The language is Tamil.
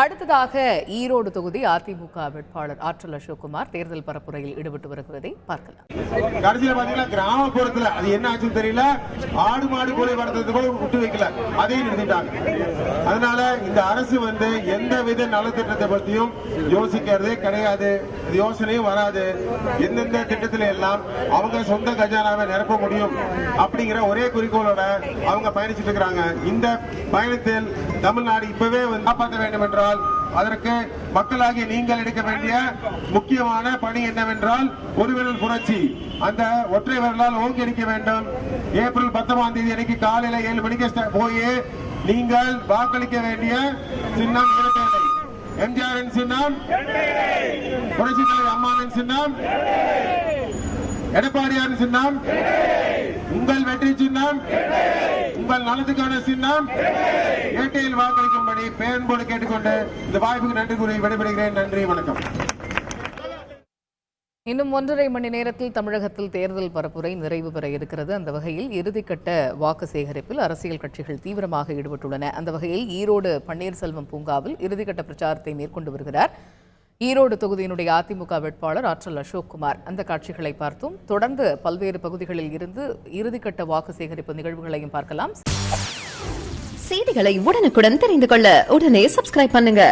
அடுத்ததாக ஈரோடு தொகுதி அதிமுக வேட்பாளர் ஆற்றல் அசோக்குமார் தேர்தல் பரப்புரையில் ஈடுபட்டு வருவதை பார்க்கலாம். கடைசியில பாத்தீங்கன்னா கிராமப்புறத்துல அது என்ன ஆச்சுன்னு தெரியல? ஆடு மாடு கோழி வளர்த்தது கூட விட்டு வைக்கல. அதையும் நிறுத்திட்டாங்க. அதனால இந்த அரசு வந்து எந்த வித நலத்திட்டத்தை பத்தியும் யோசிக்கிறதே கிடையாது. யோசனையும் வராது. எந்தெந்த திட்டத்துல எல்லாம் அவங்க சொந்த கஜானாவை நிரப்ப முடியும் அப்படிங்கிற ஒரே குறிக்கோளோட அவங்க பயணிச்சுட்டு இருக்கிறாங்க. இந்த பயணத்தில் தமிழ்நாடு இப்பவே வந்து காப்பாற்ற வேண்டும் என்றால் அதற்கு மக்களாகிய நீங்கள் எடுக்க வேண்டிய முக்கியமான பணி என்னவென்றால் ஒரு விரல் புரட்சி. அந்த ஒற்றை விரலால் ஓங்கி அடிக்க வேண்டும். ஏப்ரல் பத்தொன்பதாம் தேதி அன்னைக்கு காலையில ஏழு மணிக்கு போய் நீங்கள் வாக்களிக்க வேண்டிய சின்னம் இரட்டை எம்ஜிஆரின் சின்னம் புரட்சி தலைவர் அம்மாவின் சின்னம் எடப்பாடியாரின் சின்னம் உங்கள் வெற்றி சின்னம். உங்கள் நலத்துக்கான சின்னம். ஏட்டையில் வாக்களிக்கும்படி பேரன்போடு கேட்டுக்கொண்டு இந்த வாய்ப்புக்கு நன்றி கூறி விடைபெறுகிறேன். நன்றி வணக்கம். இன்னும் ஒன்றரை மணி நேரத்தில் தமிழகத்தில் தேர்தல் பரப்புரை நிறைவு பெற இருக்கிறது. அந்த வகையில் இறுதிக்கட்ட வாக்கு சேகரிப்பில் அரசியல் கட்சிகள் தீவிரமாக ஈடுபட்டுள்ளன. அந்த வகையில் ஈரோடு பன்னீர்செல்வம் பூங்காவில் இறுதிக்கட்ட பிரச்சாரத்தை மேற்கொண்டு வருகிறார். ஈரோடு தொகுதியினுடைய அதிமுக வேட்பாளர் ஆற்றல் அசோக்குமார். அந்த காட்சிகளை பார்த்தோம் தொடர்ந்து பல்வேறு பகுதிகளில் இருந்து இறுதிக்கட்ட வாக்கு சேகரிப்பு நிகழ்வுகளையும் பார்க்கலாம். செய்திகளை உடனுக்குடன் தெரிந்து கொள்ள உடனே சப்ஸ்கிரைப் பண்ணுங்க.